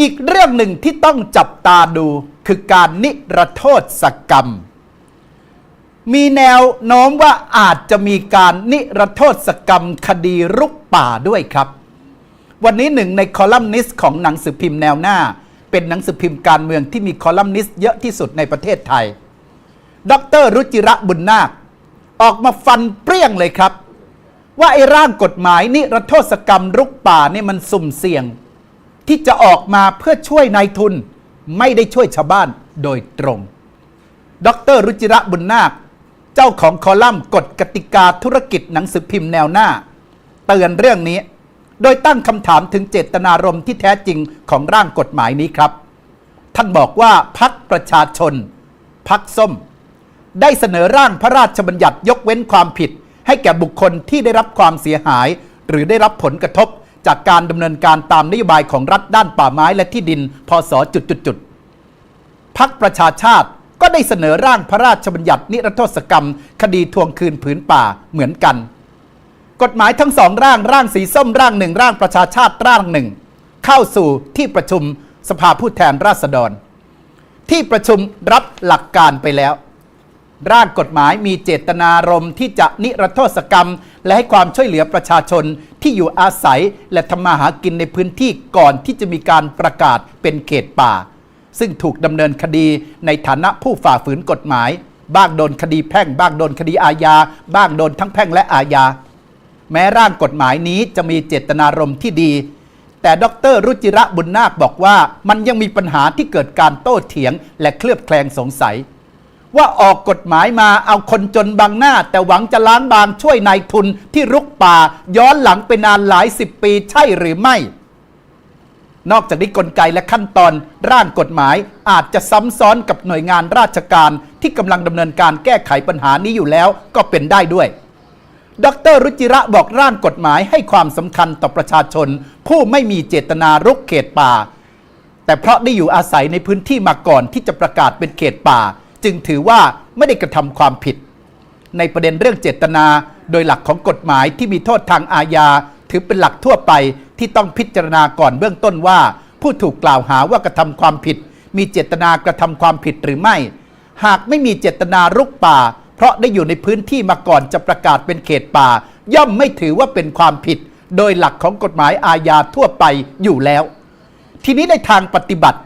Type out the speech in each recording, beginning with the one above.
อีกเรื่องหนึ่งที่ต้องจับตาดูคือการนิรโทษกรรม มีแนวโน้มว่าอาจจะมีการนิรโทษกรรมคดีรุกป่าด้วยครับ วันนี้หนึ่งในคอลัมนิสต์ของหนังสือพิมพ์แนวหน้า เป็นหนังสือพิมพ์การเมืองที่มีคอลัมนิสต์เยอะที่สุดในประเทศไทย ดรรุจิระบุญนาค ออกมาฟันเปรี้ยงเลยครับ ว่าไอ้ร่างกฎหมายนิรโทษกรรมรุกป่าเนี่ยมันสุ่มเสี่ยง ที่จะออกมาเพื่อช่วยนายทุน ไม่ได้ช่วยชาวบ้านโดยตรง ดรรุจิระบุญนาค เจ้าของคอลัมน์กฎกติกาธุรกิจหนังสือพิมพ์แนวหน้า เตือนเรื่องนี้ โดยตั้งคำถามถึงเจตนารมณ์ที่แท้จริงของร่างกฎหมายนี้ครับ ท่านบอกว่าพักประชาชน พักส้ม ได้เสนอร่างพระราชบัญญัติยกเว้นความผิด ให้แก่บุคคลที่ได้รับความเสียหาย หรือได้รับผลกระทบ จากการดำเนินการตามนโยบายของรัฐด้านป่าไม้และที่ดิน พศจุดจุดจุดพักประชาชาติก็ได้เสนอร่างพระราชบัญญัตินิรโทษกรรม คดีทวงคืนผืนป่าเหมือนกัน กฎหมายทั้งสองร่างร่างสีส้มร่างหนึ่งร่างประชาชาติร่างหนึ่ง เข้าสู่ที่ประชุมสภาผู้แทนราษฎร ที่ประชุมรับหลักการไปแล้ว ร่างกฎหมายมีเจตนารมณ์ที่จะนิรโทษกรรม และให้ความช่วยเหลือประชาชน ที่อยู่อาศัยและทำมาหากินในพื้นที่ก่อนที่จะมีการประกาศเป็นเขตป่า ซึ่งถูกดำเนินคดีในฐานะผู้ฝ่าฝืนกฎหมาย บ้างโดนคดีแพ่ง บ้างโดนคดีอาญา บ้างโดนทั้งแพ่งและอาญา แม้ร่างกฎหมายนี้จะมีเจตนารมณ์ที่ดี แต่ดรรุจิระบุญนาคบอกว่า มันยังมีปัญหาที่เกิดการโต้เถียง และเคลือบแคลงสงสัย ว่าออกกฎหมายมาเอาคนจนบังหน้า แต่หวังจะล้างบางช่วยนายทุนที่รุกป่า ย้อนหลังไปนานหลายสิบปีใช่หรือไม่ นอกจากนี้กลไกและขั้นตอนร่างกฎหมายอาจจะซ้ำซ้อนกับหน่วยงานราชการที่กำลังดำเนินการแก้ไขปัญหานี้อยู่แล้วก็เป็นได้ด้วยดรรุจิระบอกร่างกฎหมายให้ความสำคัญต่อประชาชน ผู้ไม่มีเจตนารุกเขตป่า แต่เพราะได้อยู่อาศัยในพื้นที่มาก่อนที่จะประกาศเป็นเขตป่า จึงถือว่าไม่ได้กระทำความผิด ในประเด็นเรื่องเจตนาโดยหลักของกฎหมายที่มีโทษทางอาญา ถือเป็นหลักทั่วไปที่ต้องพิจารณาก่อนเบื้องต้นว่า ผู้ถูกกล่าวหาว่ากระทำความผิด มีเจตนากระทำความผิดหรือไม่ หากไม่มีเจตนารุกป่า เพราะได้อยู่ในพื้นที่มาก่อนจะประกาศเป็นเขตป่า ย่อมไม่ถือว่าเป็นความผิด โดยหลักของกฎหมายอาญาทั่วไปอยู่แล้ว ทีนี้ในทางปฏิบัติ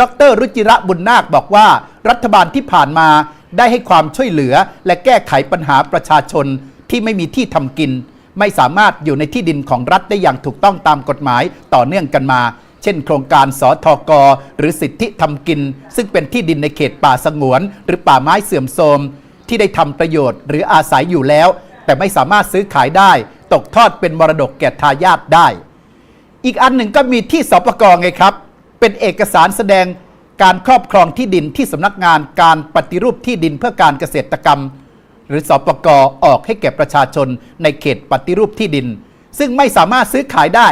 ดรรุจิระบุญนาคบอกว่า รัฐบาลที่ผ่านมาได้ให้ความช่วยเหลือ และแก้ไขปัญหาประชาชนที่ไม่มีที่ทำกิน ไม่สามารถอยู่ในที่ดินของรัฐได้อย่างถูกต้องตามกฎหมายต่อเนื่องกันมา เช่น โครงการสอทกหรือสิทธิทำกิน ซึ่งเป็นที่ดินในเขตป่าสงวน หรือป่าไม้เสื่อมโทรมที่ได้ทำประโยชน์หรืออาศัยอยู่แล้ว แต่ไม่สามารถซื้อขายได้ ตกทอดเป็นมรดกแก่ทายาทได้ อีกอันหนึ่งก็มีที่สปกไงครับ เป็นเอกสารแสดงการครอบครองที่ดินที่สำนักงานการปฏิรูปที่ดินเพื่อการเกษตรกรรม หรือสอปกออกให้แก่ประชาชนในเขตปฏิรูปที่ดิน ซึ่งไม่สามารถซื้อขายได้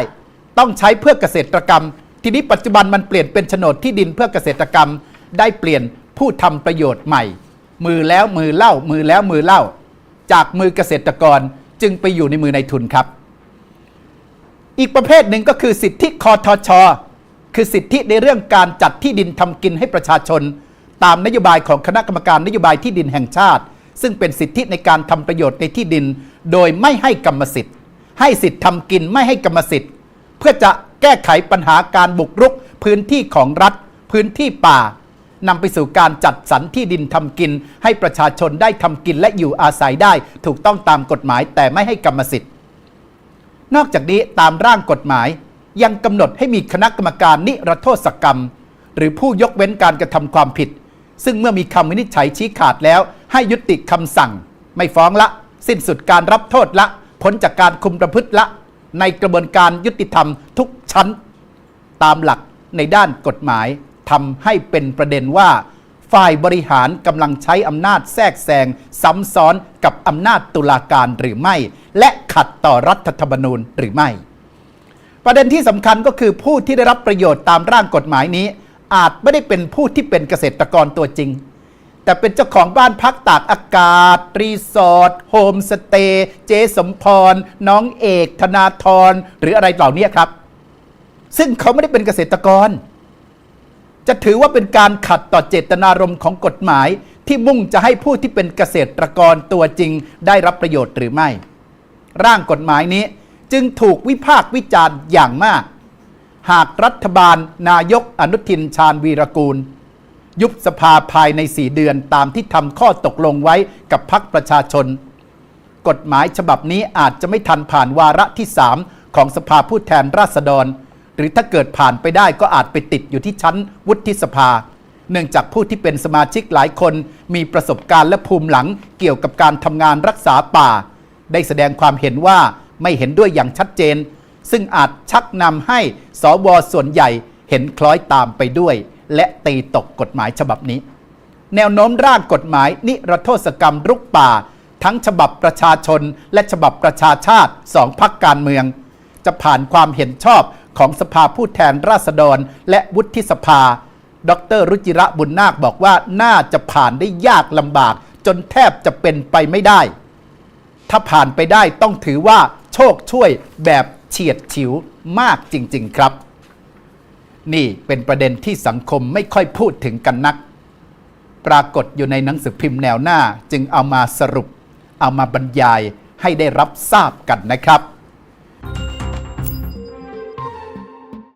ต้องใช้เพื่อเกษตรกรรม ทีนี้ปัจจุบันมันเปลี่ยนเป็นโฉนดที่ดินเพื่อเกษตรกรรม ได้เปลี่ยนผู้ทำประโยชน์ใหม่ มือแล้วมือเล่า มือแล้วมือเล่า จากมือเกษตรกรจึงไปอยู่ในมือในทุนครับ อีกประเภทหนึ่งก็คือสิทธิคอทช คือสิทธิในเรื่องการจัดที่ดินทำกินให้ประชาชน ตามนโยบายของคณะกรรมการนโยบายที่ดินแห่งชาติ ซึ่งเป็นสิทธิในการทำประโยชน์ในที่ดิน โดยไม่ให้กรรมสิทธิ์ ให้สิทธิ์ทำกินไม่ให้กรรมสิทธิ์ เพื่อจะแก้ไขปัญหาการบุกรุก พื้นที่ของรัฐ พื้นที่ป่านำไปสู่การจัดสรรที่ดินทำกิน ให้ประชาชนได้ทำกินและอยู่อาศัยได้ ถูกต้องตามกฎหมายแต่ไม่ให้กรรมสิทธิ์ นอกจากนี้ตามร่างกฎหมาย ยังกำหนดให้มีคณะกรรมการนิรโทษกรรม หรือผู้ยกเว้นการกระทำความผิด ซึ่งเมื่อมีคำวินิจฉัยชี้ขาดแล้ว ให้ยุติคำสั่ง ไม่ฟ้องละ สิ้นสุดการรับโทษละพ้นจากการคุมประพฤติละ ในกระบวนการยุติธรรมทุกชั้น ตามหลักในด้านกฎหมายทำให้เป็นประเด็นว่า ฝ่ายบริหารกำลังใช้อำนาจแทรกแซงซ้ำซ้อนกับอำนาจตุลาการหรือไม่ และขัดต่อรัฐธรรมนูญหรือไม่ ประเด็นที่สำคัญก็คือผู้ที่ได้รับประโยชน์ตามร่างกฎหมายนี้ อาจไม่ได้เป็นผู้ที่เป็นเกษตรกรตัวจริง แต่เป็นเจ้าของบ้านพักตากอากาศ รีสอร์ทโฮมสเตย์เจสมพร น้องเอก ธนาธรหรืออะไรเหล่านี้ครับ ซึ่งเขาไม่ได้เป็นเกษตรกร จะถือว่าเป็นการขัดต่อเจตนารมณ์ของกฎหมาย ที่มุ่งจะให้ผู้ที่เป็นเกษตรกรตัวจริง ได้รับประโยชน์หรือไม่ ร่างกฎหมายนี้ จึงถูกวิพากษ์วิจารณ์อย่างมาก หากรัฐบาลนายกอนุทินชาญวีรกูล ยุบสภาภายใน4เดือนตามที่ทำข้อตกลงไว้กับพรรคประชาชน กฎหมายฉบับนี้อาจจะไม่ทันผ่านวาระที่3ของสภาผู้แทนราษฎร หรือถ้าเกิดผ่านไปได้ก็อาจไปติดอยู่ที่ชั้นวุฒิสภา เนื่องจากผู้ที่เป็นสมาชิกหลายคนมีประสบการณ์และภูมิหลังเกี่ยวกับการทำงานรักษาป่า ได้แสดงความเห็นว่า ไม่เห็นด้วยอย่างชัดเจน ซึ่งอาจชักนำให้สวส่วนใหญ่เห็นคล้อยตามไปด้วย และตีตกกฎหมายฉบับนี้ แนวโน้มร่างกฎหมายนิรโทษกรรมรุกป่า ทั้งฉบับประชาชน และฉบับประชาชาติสองพักการเมือง จะผ่านความเห็นชอบของสภาผู้แทนราษฎร และวุฒิสภา ดรรุจิระบุญนาคบอกว่าน่าจะผ่านได้ยากลำบาก จนแทบจะเป็นไปไม่ได้ ถ้าผ่านไปได้ต้องถือว่า โชคช่วยแบบเฉียดฉิวมากจริง ๆ ครับ นี่เป็นประเด็นที่สังคมไม่ค่อยพูดถึงกันนัก ปรากฏอยู่ในหนังสือพิมพ์แนวหน้าจึงเอามาสรุป เอามาบรรยายให้ได้รับทราบกันนะครับ